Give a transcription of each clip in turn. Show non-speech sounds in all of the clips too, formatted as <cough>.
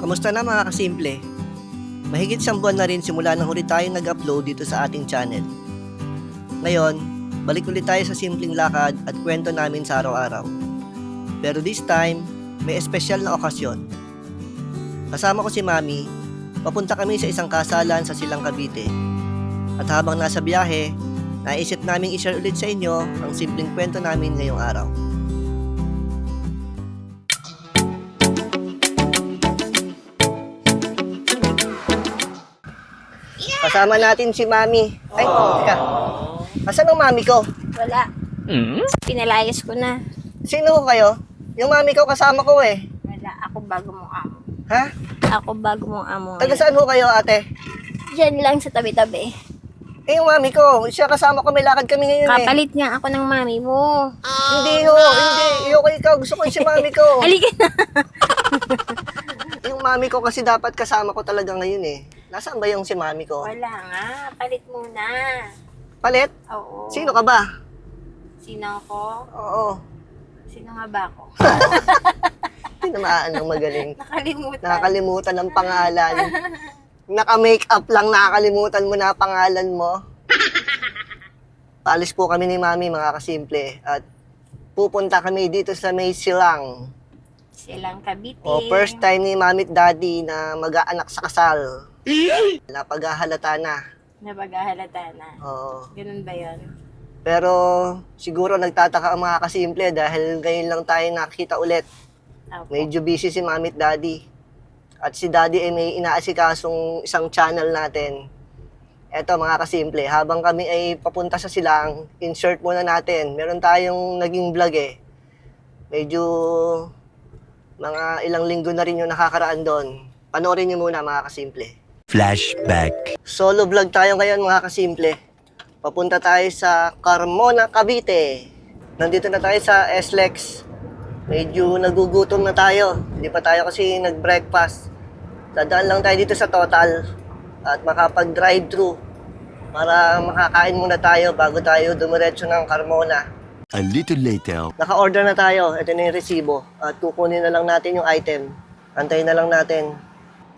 Kamusta na mga kasimple? Mahigit siyang buwan na rin simula nang huli tayo nag-upload dito sa ating channel. Ngayon, balik ulit tayo sa simpleng lakad at kwento namin sa araw-araw. Pero this time, may espesyal na okasyon. Kasama ko si Mami, papunta kami sa isang kasalan sa Silang Cavite. At habang nasa biyahe, naisip naming i-share ulit sa inyo ang simpleng kwento namin ngayong araw. Kasama natin si Mami. Ay, teka. Asan ang Mami ko? Wala. Pinalayas ko na. Sino ko kayo? Yung Mami ko kasama ko eh. Wala. Ako bago mong amo. Ha? Ako bago mong amo. Taga saan ho kayo ate? Diyan lang sa tabi-tabi. Eh, yung Mami ko. Siya kasama ko. May lakad kami ngayon eh. Kapalit nga ako ng mami mo. Hindi ho. Hindi. Ayoko ikaw. Gusto ko yung si Mami ko. <laughs> Halika na. <laughs> yung Mami ko kasi dapat kasama ko talaga ngayon eh. Nasaan ba yung si Mami ko? Wala nga. Palit muna. Palit? Oo. Sino ka ba? Sino ako? Oo. Sino nga ba ako? <laughs> Tinamaan ng magaling. Nakalimutan. Nakakalimutan ng pangalan. Naka-make up lang, nakakalimutan mo na pangalan mo. Paalis po kami ni Mami, mga kasimple. At pupunta kami dito sa May Silang. Silang Cavite. O, first time ni Mami at Daddy na mag-aanak sa kasal. Napaghahalata na. Napaghahalata na. Oo. Ganun ba yun? Pero siguro nagtataka ang mga kasimple dahil ngayon lang tayo nakita ulit. Opo. Medyo busy si Mami at Daddy. At si Daddy ay may inaasikasong isang channel natin. Eto mga kasimple, habang kami ay papunta sa silang, insert muna natin. Meron tayong naging vlog eh. Medyo mga ilang linggo na rin yung nakakaraan doon. Panoorin niyo muna mga kasimple. Flashback. Solo vlog tayo ngayon mga kasimple. Papunta tayo sa Carmona, Cavite. Nandito na tayo sa SLEX. Medyo nagugutom na tayo. Hindi pa tayo kasi nag-breakfast. Dadaan lang tayo dito sa Total at makapag-drive-thru para makakain muna tayo bago tayo dumiretso ng Carmona. A little later. Naka-order na tayo. Ito na yung resibo. At kukunin na lang natin yung item. Antayin na lang natin.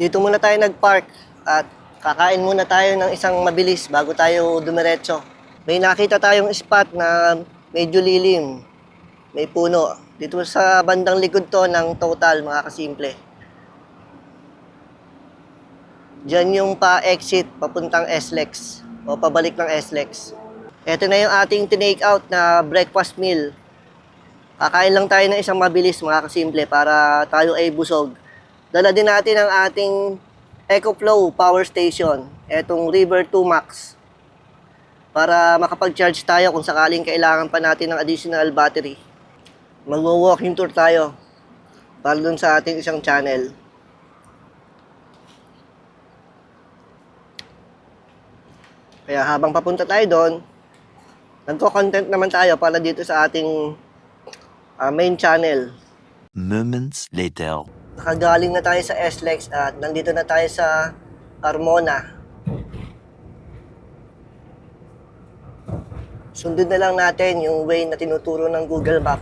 Dito muna tayo nag-park. At kakain muna tayo ng isang mabilis bago tayo dumiretso. May nakita tayong spot na medyo lilim. May puno. Dito sa bandang likod to ng total, mga kasimple. Diyan yung pa-exit papuntang SLEX o pabalik ng SLEX. Ito na yung ating tinake out na breakfast meal. Kakain lang tayo ng isang mabilis mga kasimple para tayo ay busog. Dala din natin ang ating EcoFlow power station, etong River 2 Max. Para makapag-charge tayo kung sakaling kailangan pa natin ng additional battery. Mag-walking tour tayo para dun sa ating isang channel. Kaya habang papunta tayo doon, nagko-content naman tayo para dito sa ating ah, main channel. Moments later. Nakagaling na tayo sa SLEX at nandito na tayo sa Carmona. Sundin na lang natin yung way na tinuturo ng Google Map.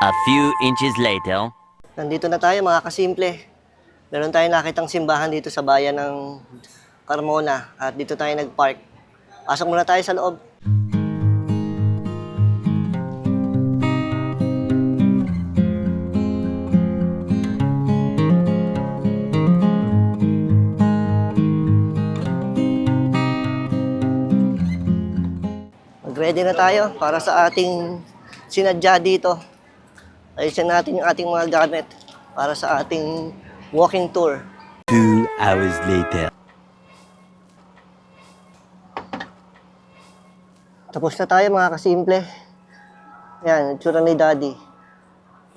A few inches later. Nandito na tayo mga kasimple. Meron tayong nakitang simbahan dito sa bayan ng Carmona at dito tayo nag-park. Pasok muna tayo sa loob. Mag-ready na tayo para sa ating sinadya dito. Ayusin natin yung ating mga gamit para sa ating walking tour. Two hours later. Tapos na tayo mga kasimple. Yan, itsura ni Daddy.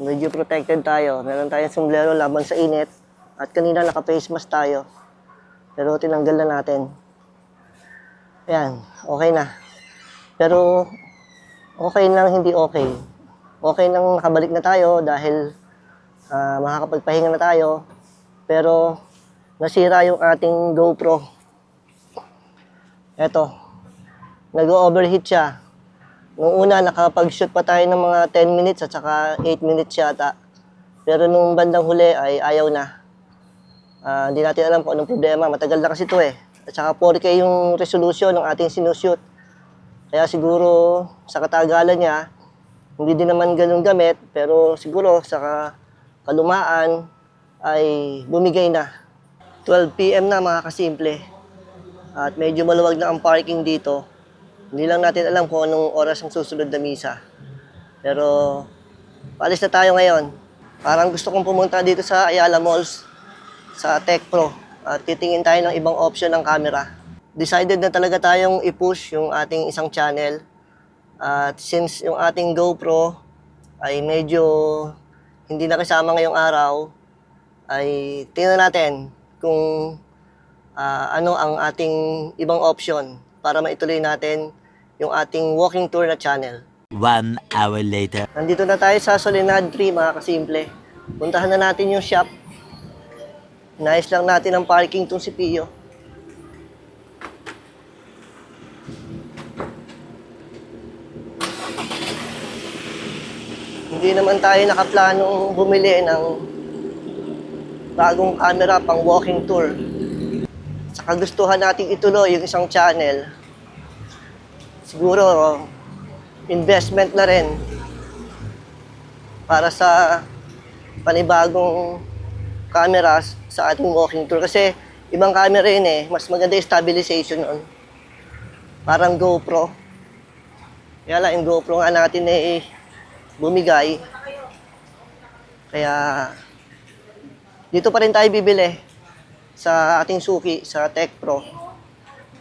Medyo protected tayo. Meron tayong sombrero laban sa init. At kanina naka-face mask tayo. Pero tinanggal na natin. Yan, okay na. Pero okay lang, hindi okay. Okay lang nakabalik na tayo dahil ah, makakapagpahinga na tayo. Pero nasira yung ating GoPro. Eto, nag-overheat siya. Nung una, nakapag-shoot pa tayo ng mga 10 minutes at saka 8 minutes yata. Pero nung bandang huli ay ayaw na. Ah, Hindi natin alam kung anong problema. Matagal na kasi ito eh. At saka 4K yung resolution ng ating sinushoot. Kaya siguro sa katagalan niya, hindi din naman ganun gamit. Pero siguro sa ka- kalumaan ay bumigay na. 12 p.m. na mga kasimple. At medyo maluwag na ang parking dito. Hindi lang natin alam kung anong oras ang susunod na misa. Pero paalis na tayo ngayon. Parang gusto kong pumunta dito sa Ayala Malls, sa Tech Pro. At titingin tayo ng ibang option ng camera. Decided na talaga tayong i-push yung ating isang channel. At since yung ating GoPro ay medyo hindi na kasama ngayong araw, ay tingnan natin kung ah, ano ang ating ibang option para maituloy natin yung ating walking tour na channel. One hour later. Nandito na tayo sa Soledad 3 mga kasimple. Puntahan na natin yung shop. Nice lang natin ang parking tong si Pio. Hindi naman tayo nakaplanong bumili ng bagong camera pang walking tour. Sa kagustuhan nating ituloy yung isang channel, siguro investment na rin para sa panibagong cameras sa ating walking tour. Kasi ibang camera yun eh, mas maganda yung stabilization nun. Parang GoPro. Kaya lang, yung GoPro nga natin eh, bumigay. Kaya, dito pa rin tayo bibili sa ating suki, sa Tech Pro,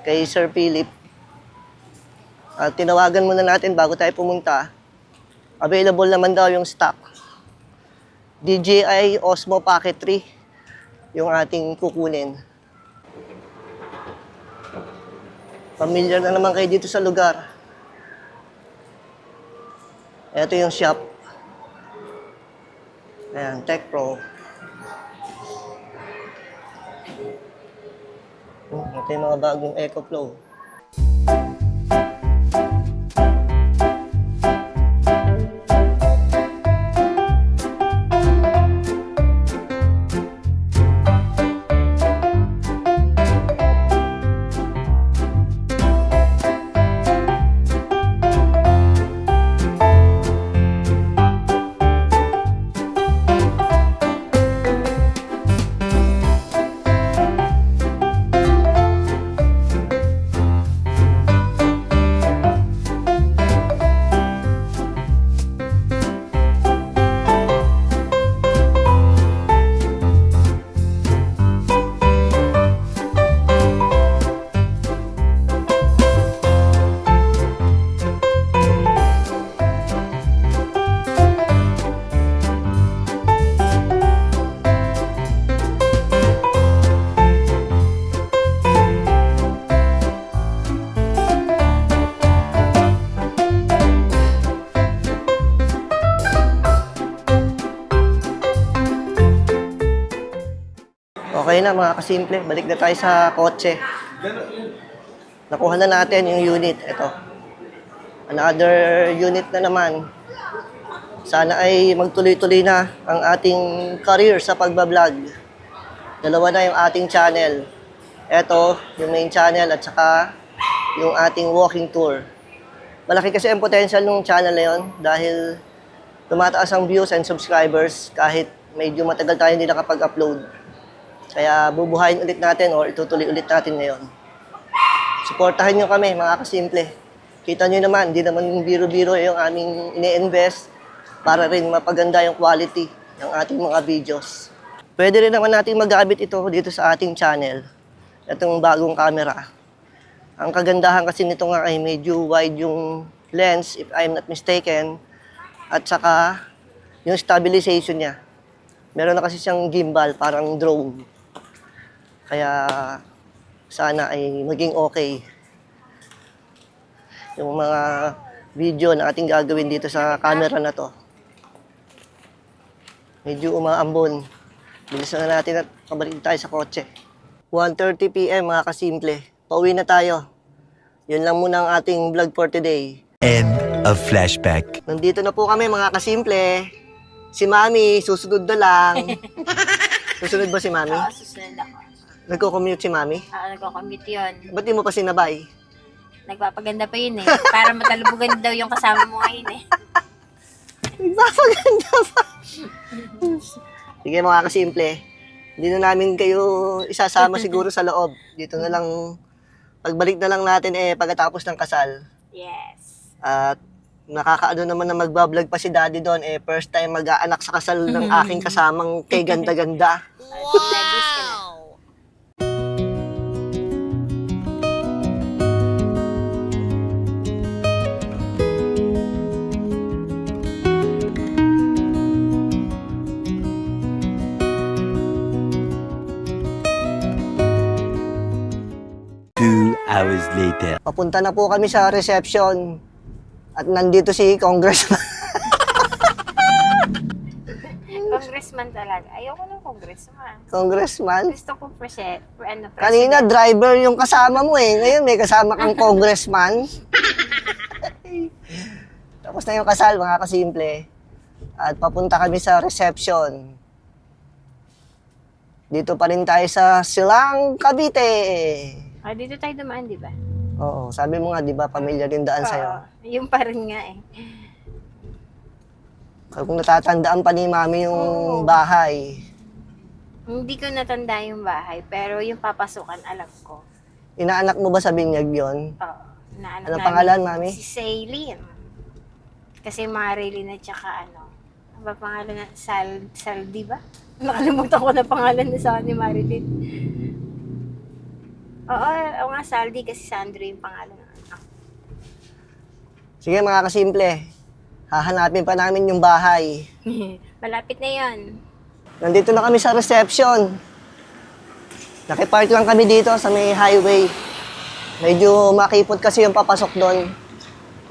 kay Sir Philip. At tinawagan muna natin bago tayo pumunta. Available naman daw yung stock. DJI Osmo Pocket 3 yung ating kukunin. Familiar na naman kayo dito sa lugar. Ito yung shop. Ayan, Tech Pro. Ito yung mga bagong EcoFlow. Okay na mga kasimple, balik na tayo sa kotse. Nakuha na natin yung unit. Ito. Another unit na naman. Sana ay magtuloy-tuloy na ang ating career sa pagbablog. Dalawa na yung ating channel. Ito, yung main channel at saka yung ating walking tour. Malaki kasi ang potential ng channel na yun dahil tumataas ang views and subscribers kahit medyo matagal tayo hindi nakapag-upload. Kaya bubuhayin ulit natin or itutuloy ulit natin ngayon. Suportahan nyo kami, mga kasimple. Kita nyo naman, hindi naman biro-biro yung aming ini-invest para rin mapaganda yung quality ng ating mga videos. Pwede rin naman natin magamit ito dito sa ating channel. Itong bagong camera. Ang kagandahan kasi nito nga ay medyo wide yung lens, if I'm not mistaken. At saka, yung stabilization niya. Meron na kasi siyang gimbal, parang drone. Kaya sana ay maging okay yung mga video na ating gagawin dito sa camera na to. Medyo umaambon. Bilisan na natin at pabalik tayo sa kotse. 1.30 p.m. mga kasimple. Pauwi na tayo. Yun lang muna ang ating vlog for today. End of flashback. Nandito na po kami mga kasimple. Si Mami, susunod na lang. <laughs> susunod ba si Mami? Oo, susunod ako. Nagko-commute si Mami? Oo, nagko-commute yun. Ba't di mo pa sinabay? Nagpapaganda pa yun eh. Para matalubugan daw yung kasama mo ngayon eh. <laughs> Nagpapaganda pa. Sige mga kasimple. Hindi na namin kayo isasama <laughs> siguro sa loob. Dito na lang, pagbalik na lang natin eh pagkatapos ng kasal. Yes. At nakakaano naman na magbablog pa si daddy doon eh first time mag-aanak sa kasal ng aking <laughs> kasamang kay ganda-ganda. Nagis hours later. Papunta na po kami sa reception. At nandito si Congressman. <laughs> Congressman talaga. Ayoko ng congressman. Congressman. Gusto ko preset. Ano, Kanina driver yung kasama mo eh. Ngayon may kasama kang <laughs> congressman. Tapos na yung kasal mga kasimple. At papunta kami sa reception. Dito pa rin tayo sa Silang, Cavite. Ah, dito tayo dumaan, di ba? Oo, sabi mo nga, di ba, pamilya rin daan sa'yo. Oo, yung pa rin nga eh. Kung natatandaan pa ni mami yung Oo. bahay. Hindi ko natanda yung bahay, pero yung papasukan, alam ko. Inaanak mo ba sa binyag yon? Oo. Naanak Ano namin pangalan, mami? Si Saylene. Kasi Marilyn at saka ano. Ano ba pangalan na? Sal, Saldi ba? Nakalimutan ko na pangalan na sa ni Marilyn. Oo, oo nga, Saldi kasi Sandro yung pangalan ng anak. Sige mga kasimple, hahanapin pa namin yung bahay. <laughs> Malapit na yon. Nandito na kami sa reception. Nakipark lang kami dito sa may highway. Medyo makipot kasi yung papasok doon.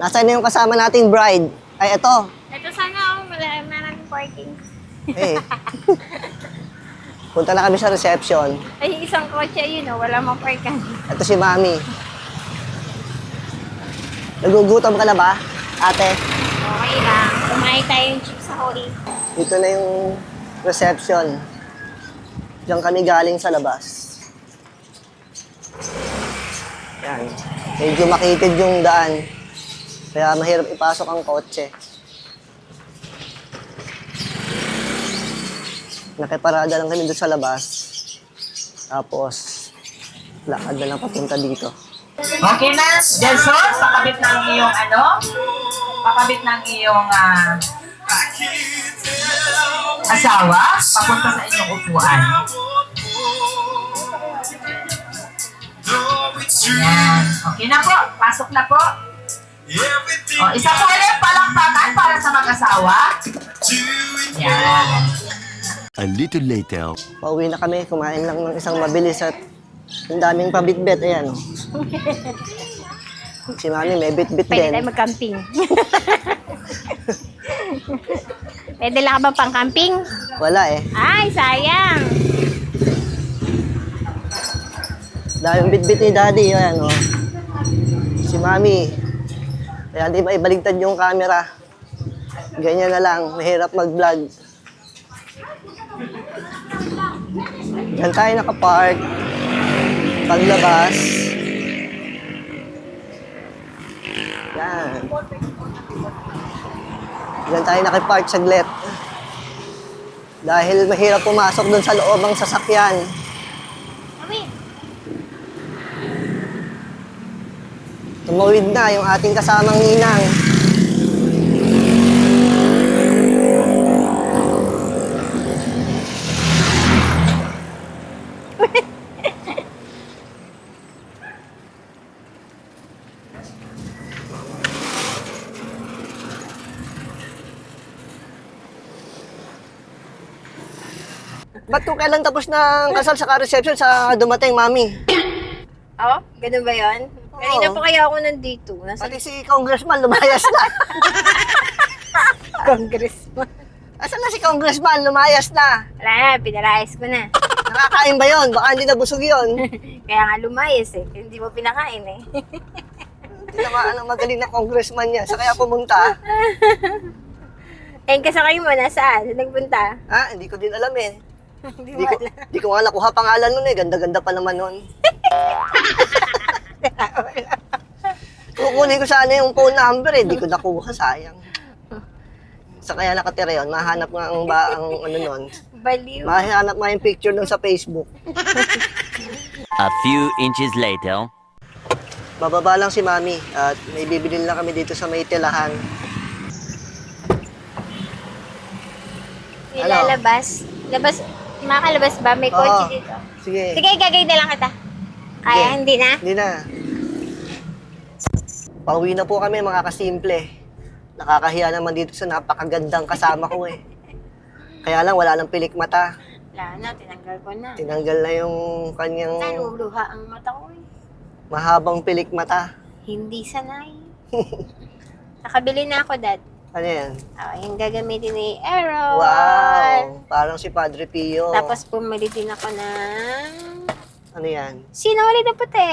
Nasaan na yung kasama nating bride? Ay, eto. Ito sana ako, mala- maraming parking. Eh. <laughs> Punta na kami sa reception. Ay, isang kotse yun, oh, wala mang parking. <laughs> Ito si Mami. Nagugutom ka na ba, ate? Okay lang. Kumain tayo yung chips sa Hori. Dito na yung reception. Diyan kami galing sa labas. Yan. Medyo makitid yung daan. Kaya mahirap ipasok ang kotse. Nakiparada lang kami doon sa labas. Tapos, lakad na lang papunta dito. Okay na, Jelson, pakabit ng iyong ano, pakabit ng iyong ah, asawa, papunta sa inyong upuan. Yan. Okay na po, pasok na po. O, isa po ulit palakpakan para sa mag-asawa. Yan. A little later. Pauwi na kami, kumain lang ng isang mabilis at ang daming pabitbit. Ayan, oh. Si Mami may bitbit Pwede din. tayo mag-camping. Pwede lang ka ba pang camping? Wala eh. Ay, sayang. Daming bitbit ni Daddy. Ayan, oh. Si Mami. Kaya di ba ibaligtad yung camera. Ganyan na lang. Mahirap mag-vlog. Diyan tayo nakapark. Paglabas. Yan. Diyan tayo nakipark saglit. Dahil mahirap pumasok dun sa loob ng sasakyan. Tumawid na yung ating kasamang ninang. Ba't kung kailan tapos ng kasal sa reception sa dumating, mami? <coughs> oh, ganun ba yun? Kanina Oo. pa kaya ako nandito. Nasa Pati si congressman lumayas na. <laughs> congressman. Asan na si congressman? Lumayas na. Wala na, pinalayas ko na. Nakakain ba yon? Baka hindi nabusog yon. <laughs> Kaya nga lumayas eh. Hindi mo pinakain eh. Hindi naman ang magaling na congressman niya. Sa kaya pumunta. <laughs> Eh, kasakay mo, nasaan? Saan nagpunta? Ah, hindi ko din alam eh. Hindi mo ko, hindi ko nga nakuha pangalan nun eh. Ganda-ganda pa naman nun. <laughs> Kukunin ko sana yung phone number eh. Hindi ko nakuha, sayang. Sa kaya nakatira yun, mahanap nga ang, ba, ang ano nun. Baliw. Mahanap nga yung picture nun sa Facebook. A few inches later. Bababa lang si Mami at may bibili lang kami dito sa may tilahan. Ilalabas. Labas. Makalabas ba? May Oo. kotse dito. Sige. Sige, gagawin na lang kita. Kaya, Sige. hindi na? Hindi na. Pauwi na po kami mga kasimple. Nakakahiya naman dito sa napakagandang kasama ko eh. Kaya lang wala nang pilik mata. Wala na, tinanggal ko na. Tinanggal na yung kanyang Naluluha ang mata ko eh. mahabang pilik mata. Hindi sanay. <laughs> Nakabili na ako, Dad. Ano yan? Oh, yung gagamitin ni Aaron. Wow! Parang si Padre Pio. Tapos bumili din ako ng Ano yan? sinuli na puti.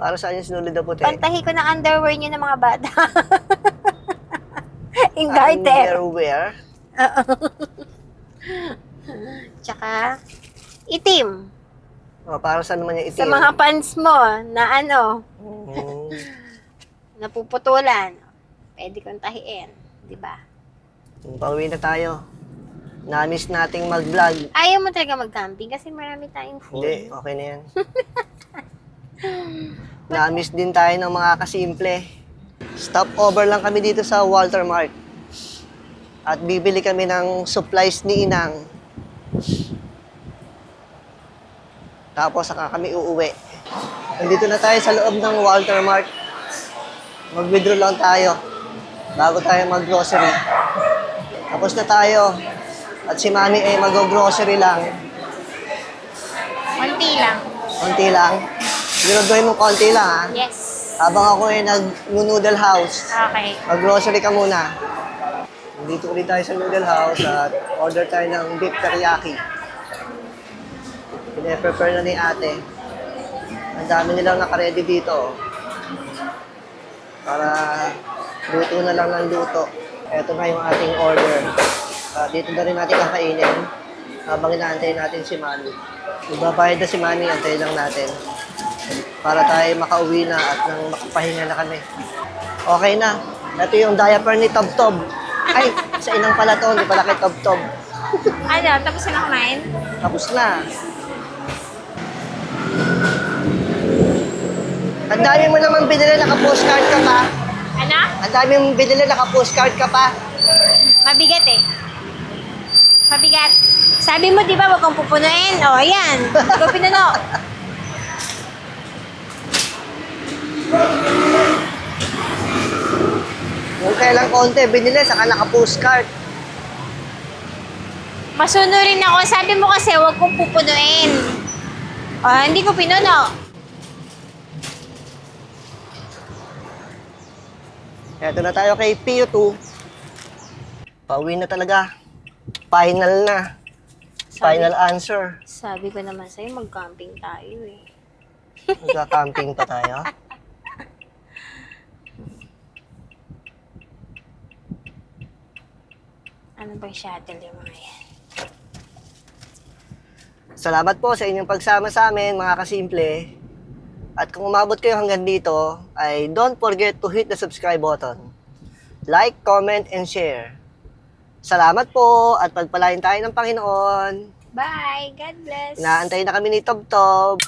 Para saan yung sinulid na puti? Pantahi ko ng underwear niyo ng mga bata. <laughs> yung garter. Underwear? Tsaka, itim. O, para saan naman yung itim? Sa mga pants mo na ano, Mm. <laughs> napuputulan. Pwede kong tahiin. Di ba? Pauwi na tayo. Namiss nating mag-vlog. Ayaw mo talaga mag-camping kasi marami tayong food. Hindi, okay na yan. <laughs> Namiss din tayo ng mga kasimple. Stop over lang kami dito sa Walter Mart. At bibili kami ng supplies ni Inang. Tapos saka kami uuwi. Nandito na tayo sa loob ng Walter Mart. Mag-withdraw lang tayo bago tayo mag-grocery. Tapos na tayo. At si Mami ay mag-grocery lang. Konti lang. Konti lang. Ginagawin mo konti lang ha. Yes. Habang ako ay nag-noodle house, Okay. mag-grocery ka muna. Dito ulit tayo sa noodle house at order tayo ng beef teriyaki. Pine-prepare na ni ate. Ang dami nilang nakaredy dito. oh. Para luto na lang ng luto. Ito na yung ating order. Ah, dito na rin natin kakainin habang inaantay natin si Mami. Magbabayad na si Mami, antayin lang natin. Para tayo makauwi na at nang makapahinga na kami. Okay na. Ito yung diaper ni Tob Tob. Ay, <laughs> sa inang pala to, hindi pala kay Tob Tob. <laughs> Ano, tapos na kumain? Tapos na. Ang dami mo naman binili, naka-postcard ka pa. Ano? Ang dami mong binili, naka-postcard ka pa. Mabigat eh. Mabigat. Sabi mo, di ba, wag kang pupunuin. O, oh, ayan. Ikaw pinuno. Kung kailang konti, binili, saka naka-postcard. Masunurin ako. Sabi mo kasi, wag kong pupunuin. O, hindi ko pinuno. Eto na tayo kay Pio 2. Pauwi na talaga. Final na. Final answer. Sabi ko naman sa'yo, mag-camping tayo eh. Magka-camping pa tayo. <laughs> Ano bang shuttle yung mga yan? Salamat po sa inyong pagsama sa amin, mga kasimple. At kung umabot kayo hanggang dito, ay don't forget to hit the subscribe button. Like, comment, and share. Salamat po at pagpalain tayo ng Panginoon. Bye! God bless! Inaantay na kami ni Tob Tob.